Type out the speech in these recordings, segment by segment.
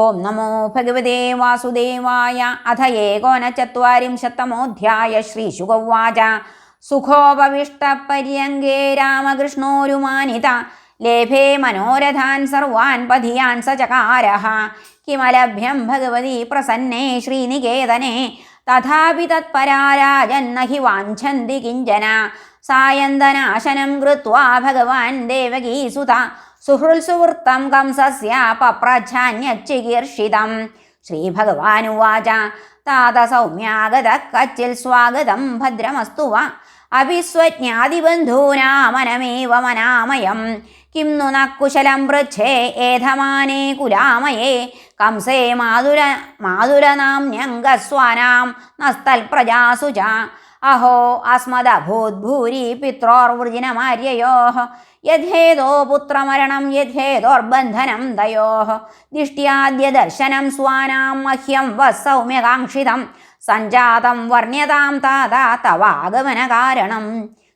ഓം നമോ ഭഗവതേ വാസുദേവായ അഥ ഏകോനചത്വാരിംശത്തമോധ്യായ ശ്രീശുഗവാച സുഖോപവിഷ്ടപര്യങ്കേ രാമകൃഷ്ണോരുമാനിത. ലേഭേ മനോരഥാൻ സർവാൻ പധിയാൻ സ ചകാരഃ കിമലഭ്യം ഭഗവതി പ്രസന്നേ ശ്രീനികേതനെ. തഥാപി തത്പരാരാജന്ന ഹി വാഞ്ചന്തി കിഞ്ചന. സായന്തനാശനം കൃത്വാ ഭഗവാൻ ദേവകീസുത. സുഹൃത്സുവൃത്തം കംസസ്യ പപ്രച്ഛാന്യച്ചികീർഷിതം ശ്രീഭഗവാനുവാച താത സൗമ്യാഗത കച്ചിൽ സ്വാഗതം ഭദ്രമസ്തു വ അഭിസ്വജ്ഞാതിബന്ധൂനാമനമേവ മനാമയം കിം नु न कुशलं पृच्छे एधमाने कुलामये कंसे माधुर माधुरनाम्न्यङ्गस्वानां नस्तल्प्रजासु च अहो अस्मदभूद्भूरि पित्रोर्वृजिनमार्ययोः യഥേതോ പുത്രമരണം യഥേതോർബന്ധനം തയോ. ദിഷ്ട്യാദ്യ ദർശനം സ്വാനാം മഹ്യം വസൗമ്യകാംക്ഷിതം. സഞ്ജാതം വർണ്യതാം താതാ തവാഗമന കാരണം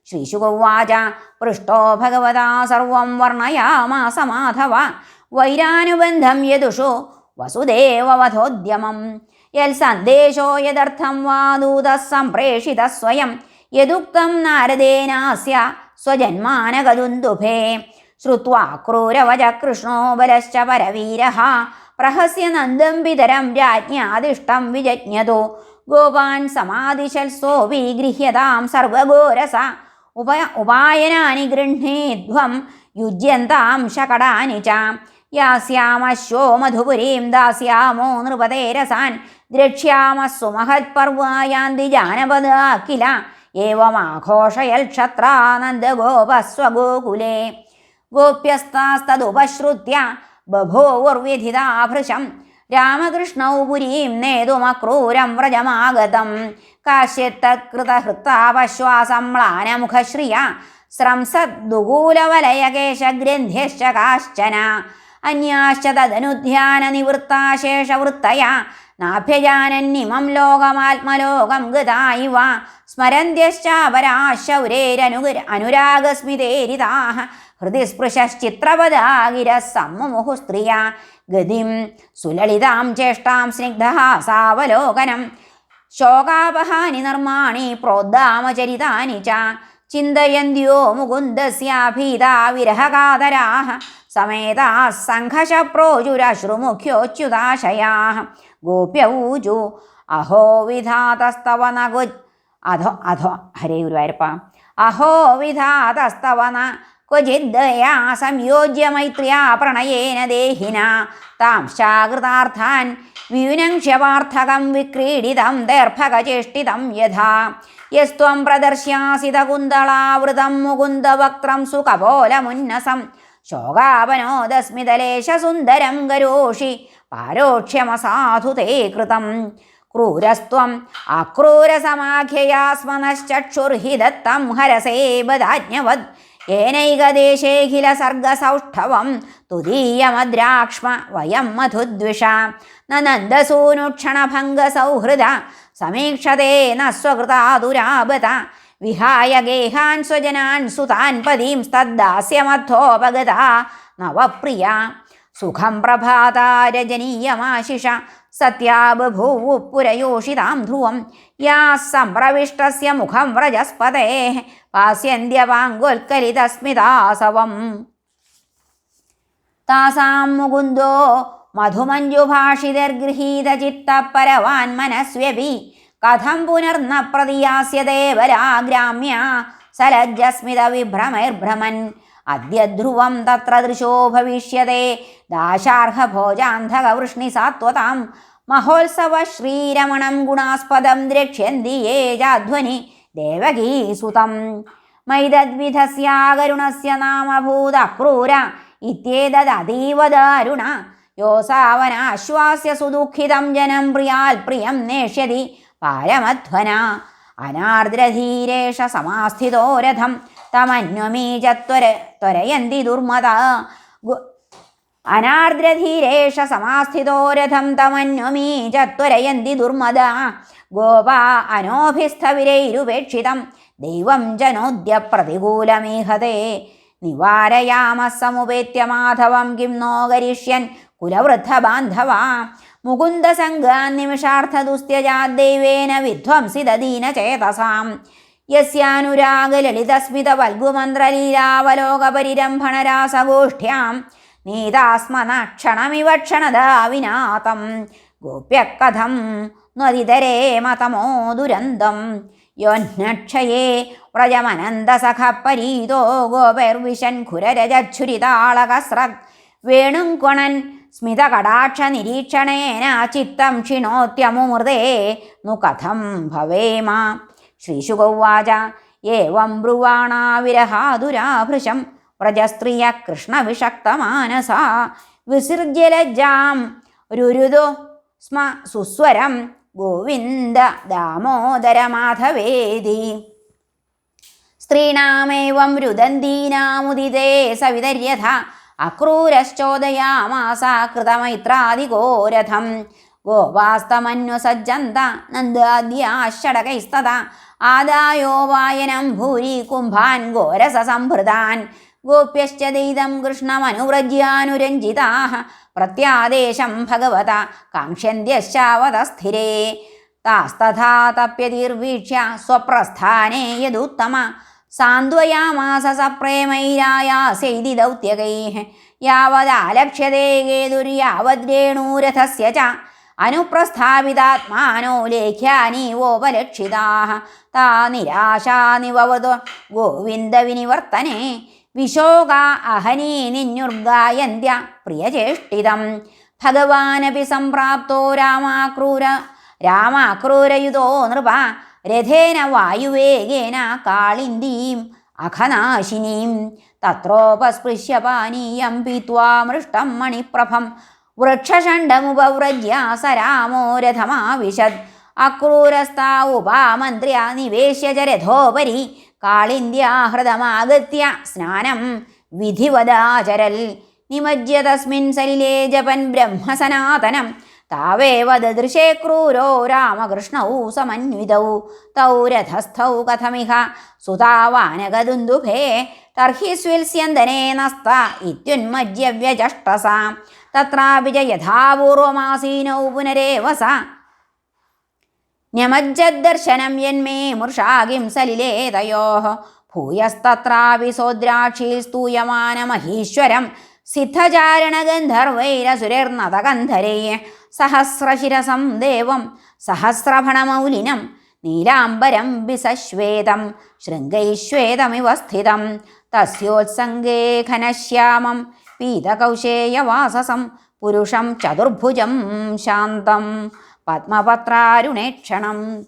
ശ്രീശുഗൗവാച പൃഷ്ടോ ഭഗവതാ സർവം വർണയാമാസമാധവ. വൈരാനുബന്ധം യദുഷു വസുദേവവധോദ്യമം. യൽ സന്ദേശോ യദർത്ഥം വാദൂത സംപ്രേഷിത സ്വയം യദുക്തം നാരദേനാസ്യ സ്വജന്മാനകദുന്ദുഭേ ശ്രുവാ ക്രൂരവച കൃഷ്ണോ ബലശ്ച പരവീര പ്രഹസ്യ നന്ദം പിതരം രാജ്ഞാദിഷ്ടം വിജജ്ഞതോ. ഗോപാൻ സോ വിഗൃഹ്യതാം സർവഗോരസ. ഉപ ഉപായനാനി ഗൃഹ്ണേധ്വം യുജ്യന്താം ശകടാനി ച. യാസ്യാമശ്വോ മധുപുരീം ദാസ്യാമോ നൃപതേരസാൻ ദ്രക്ഷ്യാമസ്സു മഹത്പർവായാന്തി ജാനപദ കില ഏവമാഘോഷയൽ ക്ഷത്രാനന്ദഗോപസ്വഗോകുലേ ഗോപ്യസ്താസ്തദുപശ്രുത്യ रामकृष्णौ രാമകൃഷ്ണൗ പുരീം നേതുമക്രൂരം വ്രജമാഗതം। കാശ്യത്തകൃതഹൃത്താപശ്വാസമ്ലാനമുഖശ്രിയ സ്രംസദ്ദുകൂലവലയകേശഗ്രന്ഥ്യശ്ച കാശ്ചന അന്യാശ്ച തദനുധ്യാനനിവൃത്താശേഷവൃത്തയ നാഭ്യജാനന്നിമം ലോകമാത്മലോകം ഗതാ ഇവ സ്മരന്ത്യശ്ചാപരാശൗരേരനുഗ അനുരാഗസ്മിതേരിതാഹ ഹൃദി സമ്മുമുഹു സ്ത്രിയ ഗതിം സുലളിതാം ചേഷ്ടാം സ്നിഗ്ധഹാസാവലോകനം ശോകാപഹാനി നിർമാണി പ്രോദ്ദാമചരിതാനി ച ചിന്തയന്ത്യോ മുകുന്ദസ്യാഭീതാ വിരഹകാതരാः സമേതാः സംഘശപ്രോചുരശ്രുമുഖ്യോച്യുതാശയാः ഗോപ്യൗചു അഹോ വിധാതസ്തവ നഗു അധോ അധോ ഹരേ ഗുരുവായൂരപ്പ. അഹോ വിധാതസ്തവന ക്വചിദ്ദയാ സംയോജ്യ മൈത്രിയാ പ്രണയേന ദേഹിന. താം ശാകൃതാർത്ഥാൻ വ്യൂനങ്ക്ഷ്യപാർത്ഥകം വിക്രീഡിതം ദർഭകചേഷ്ടിതം യഥാ. യസ്ത്വം പ്രദർശ്യാസിതകുന്തളാവൃതം മുകുന്ദവക്ത്രം സുകപോലമുന്നസം ശോകാപനോദസ്മിതലേശസുന്ദരം ഗരോഷി. പാരോക്ഷ്യമസാധു തേ കൃതം. ക്രൂരസ്ത്വം. അക്രൂരസമാഖ്യയാസ്മനശ്ചക്ഷുർഹി ദത്തം ഹരസേ ബദാജ്ഞവത് ഏനൈകദേശേഖില സർഗസൗഷ്ഠവം തുദീയമദ്രാക്ഷ്മ വയം മധുദ്വിഷ. നന്ദസൂനുക്ഷണഭംഗസൗഹൃദ. സമീക്ഷതേ ന സ്വകൃതാതുരാപത. വിഹായ ഗേഹാൻ സ്വജനാൻ സുതാൻ പദീം തദ്ദാസ്യമധോപഗത നവപ്രിയ. സുഖം പ്രഭാതാരജനീയമാശിഷ സത്യാ ബഭൂവു പുരയോഷിതാം ധ്രുവം. യാ സംപ്രവിഷ്ടസ്യ മുഖം വ്രജസ്പതേ പാസ്യന്ത്യവാങ്കുൽക്കലിതസ്മിതാസവം താസാം മുകുന്ദോ മധുമഞ്ജുഭാഷിതർഗൃഹീതചിത്തപരവാൻ മനസ്വ്യപി കഥം പുനർന്ന പ്രതിയാസ്യ ദേവരാഗ്രാമ്യ സലജ്ജസ്മിത വിഭ്രമൈർഭ്രമൻ അദ്യ ധ്രുവം തത്ര ദൃശോ ഭവിഷ്യത്തെ ദാശാർഹ ഭോജാന്ധകവൃഷ്ണി സാത്വതാം. മഹോത്സവ ശ്രീരമണം ഗുണാസ്പദം ദ്രക്ഷ്യന്തി യേ ജാധ്വനി ദേവകീസുതം മൈതദ്വിധസ്യാകരുണസ്യ നാമഭൂതക്രൂര ഇത്യേതദീവ ദാരുണ. യോസാവനാശ്വാസ്യ സുദുഃഖിതം ജനം പ്രിയാൽ പ്രിയം നേഷ്യതി പാരമധ്വന. അനാർദ്രധീരേഷ സമാസ്ഥിതോ രഥം. തമന്വമീചത്വര ത്വരയന്തി ദുർമത അനാർദ്രധീരേഷ സമാസ്ഥിതോ രഥം തമന്വമീചത്വരയന്തി ദുർമത ഗോപ അനോഭിസ്ഥവിരൈരുപേക്ഷിതം ദൈവം ജനോദ്യ പ്രതികൂലമീഹതേ നിവാരയാമ സമുപേത്യ മാധവം കിം നോ കരിഷ്യൻ കുലവൃദ്ധ ബാന്ധവ മുകുന്ദസംഗാൻ നിമിഷാർത്ഥദുസ്ത്യജാദൈവേന വിധ്വംസിതദീനചേതസാം. യസ്യാനുരാഗലളിതസ്മിത വൽഗുമന്ത്രലീലാവലോകപരിരംഭണരാസഗോഷ്ഠ്യാം നീതാസ്മനക്ഷണമിവ ക്ഷണതാ ഗോപ്യക്കഥം നദിതരേ മതമോ ദുരന്തം യോന്നക്ഷയേ വ്രജമനന്തസഖ പരീതോ ഗോപൈർവിശൻ ഖുരരജുരിതാളകസ്രഗ് വേണുങ്കുണൻ സ്മിതകടാക്ഷ നിരീക്ഷണേന ചിത്തം ക്ഷിണോത്യമുമൃതേ നു കഥം ഭവേമ ശ്രീശുക ഉവാച ഏവം ബ്രുവാണാവിരഹാതുരാഭൃശം വ്രജസ്ത്രീയ കൃഷ്ണവിഷക്തമാനസ വിസൃജ്യലജാം രുരുദോ സ്മ സുസ്വരം ഗോവിന്ദ ദാമോദര മാധവേദി സ്ത്രീണാമേവം രുദന്തീനാമുദിതേ സവിതര്യഥ അക്രൂരശ്ചോദയാമാസ കൃതമൈത്രാദിഗോരഥം. ഗോപാസ്തമന്വസജ്ജന്ത നന്ദാദ്യാഷടകൈസ്തത ആദായോ വായനം ഭൂരി കുംഭാൻ ഘോരസസംഭൃതാൻ ഗോപ്യശ്ച ദൈതം കൃഷ്ണമനുവ്രജ്യാനുരഞ്ജിതാ പ്രത്യാദേശം ഭഗവത കാക്ഷ്യന്ത്യശ്ചാവത സ്ഥിരേ താസ്തഥാ തപ്യതിർവീക്ഷ്യ സ്വപ്രസ്ഥാനേ യദുത്തമ. സാന്ത്വയാമാസ സപ്രേമൈരായാസൈതി ദൗത്യകൈ. യാവദാലക്ഷ്യതേ കേതുര്യാവദ്രേണൂരഥസ്യ ച. അനുപ്രസ്ഥാപിതാത്മാനോ ലേഖ്യാനീവോപലക്ഷിതാ താ നിരാശാനിവതു ഗോവിന്ദവിനിവർത്തനെ വിശോക അഹനീ നിന്യുർഗായന്ത്യ പ്രിയചേഷ്ടിതം. ഭഗവാനപി സംപ്രാപ്തോ രാമാക്രൂര രാമാക്രൂരയുതോ നൃപ. രഥേന വായുവേഗേന കാളിന്ദീം അഖനാശിനീം തത്രോപസ്പൃശ്യ പാനീയം പീത്വാ മൃഷ്ടം മണിപ്രഭം. വൃക്ഷഷണ്ഡമുപവ്രജ്യ സ രാമോ രഥമാവിശദ് നിവേശ്യ ച രഥോപരി കാളിന്ദ്യാഹൃതമാഗത്യ സ്നാനം വിധിവദാചരൽ. നിമജ്യ തസ്മിൻ സലിലേ ജപൻ ബ്രഹ്മസനാതനം. താവേവ ദദൃശേ ക്രൂരോ രാമകൃഷ്ണൗ സമന്വിതൗ. തൗ രഥസ്ഥൗ കഥമിഹ. സുതാവാനകദുന്ദുഭേ തർഹി സ്വിൽസ്യന്തനേ നസ്ത. ഇത്യുന്മജ്യ തത്രാപി ച യഥാപൂർവമാസീനൗ പുനരേവ സ ന്യമജ്ജദ്ദർശനം യന്മേ മുർഷാകിം സലിലേതയോ ഭൂയസ്തത്രാപി സോദ്രാക്ഷീൽ സ്തൂയമാനമഹീശ്വരം സിദ്ധചാരണഗന്ധർവൈരസുരർനതകന്ധരേ സഹസ്രശിരസം ദേവം. സഹസ്രഭണമൗലിനം. നീലാംബരം വിസശ്വേതം. ശൃംഗൈശ്വേതമിവ സ്ഥിതം. തസ്യോത്സംഗേ ഘനശ്യാമം. പീതകൗശേയവാസസം പുരുഷം ചതുർഭുജം ശാന്തം പത്മപത്രാരുണേക്ഷണം.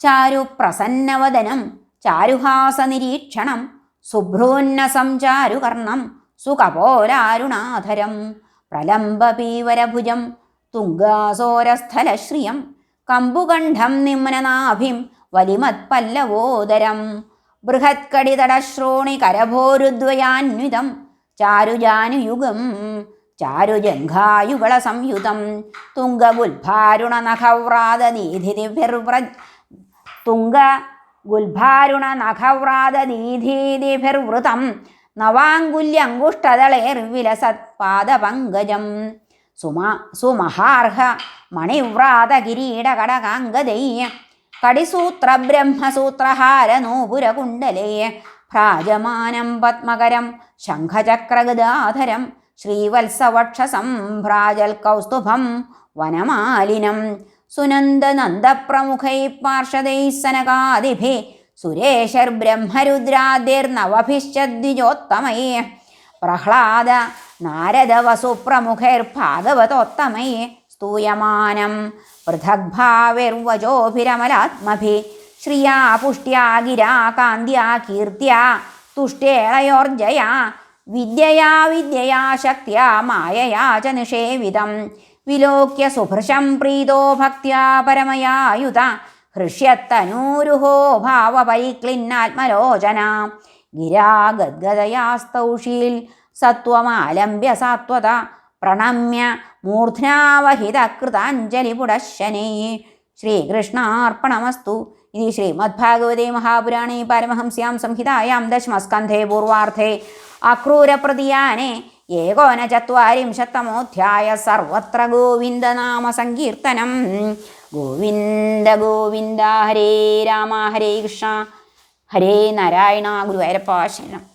ചാരുപ്രസന്നവദനം ചാരുഹാസനിരീക്ഷണം ശുഭ്രോന്നസം ചാരുകർണം സുകപോലാരുണാധരം പ്രലംബപീവരഭുജം തുംഗാസോരസ്ഥലശ്രിയം കമ്പുകണ്ഠം നിമ്നനാഭിം വലിമത്പല്ലവോദരം ബൃഹത്കടിതടശ്രോണി കരഭോരുദ്വയാന്വിതം ചാരുജാനുയുഗം ചാരുജംഘായുഗള സംയുതം തുംഗഗുൽഭാരുണനഖവ്രാതദീധിതിഭിർവ്ര തുംഗ ഗുൽഭാരുണ നഖവ്രാതദീധീതിഭിർവൃതം നവാങ്കുല്യങ്കുഷ്ടതളേർവിലസത്പാദപങ്കജം സുമാ സുമഹാർഹ മണിവ്രാതകിരീടകടകാംഗദൈ കടിസൂത്രബ്രഹ്മസൂത്രഹാരനൂപുരകുണ്ടലേ ഭ്രാജമാനം പത്മകരം ശംഖചക്രഗദാധരം ശ്രീവത്സവക്ഷസം ഭ്രാജൽ കൗസ്തുഭം വനമാലിനം സുനന്ദനന്ദപ്രമുഖൈ പാർഷദൈ സനകാദിഭി സുരേഷർബ്രഹ്മരുദ്രാദിർനവഭിശ്ചദ്വിജോത്തമൈ പ്രഹ്ലാദ നാരദവസുപ്രമുഖൈർഭാഗവതോത്തമൈ സ്തൂയമാനം പൃഥഗ്ഭാവിർവചോഭിരമലാത്മഭി. ശ്രിയാ പുഷ്ട്യാ ഗിരാ കാന്ത്യാ കീർത്തിയാ തുഷ്ടേളയോർജയാ വിദ്യയാ വിദ്യയാ ശക്തിയാ മായയാ ച നിഷേവിതം. വിലോക്യ സുഭൃശം പ്രീതോ ഭക്ത്യാ പരമയായുധ ഹൃഷ്യത്തനൂരുഹോ ഭാവപരിക്ലിന്നാത്മലോചന. ഗിരാ ഗദ്ഗദയാസ്തൗഷീൽ സത്വമാലംബ്യ സാത്വത പ്രണമ്യ മൂർധ്നാവഹിതകൃതാഞ്ജലിപുടശനേ ശ്രീകൃഷ്ണാർപ്പണമസ്തു. ഇതി ശ്രീമദ്ഭാഗവതേ മഹാപുരാണേ പരമഹംസ്യാം സംഹിതായാം ദശമസ്കന്ധേ പൂർവാർത്ഥേ അക്രൂരപ്രതിയാനെ ഏകോന ചത്വാരിംശത്തമോധ്യായ സർവത്ര ഗോവിന്ദനാമ സങ്കീർത്തനം. ഗോവിന്ദ ഗോവിന്ദ ഹരേ രാമ ഹരേ കൃഷ്ണ. ഹരേ നാരായണ ഗുരുവായൂരപ്പ ശരണം.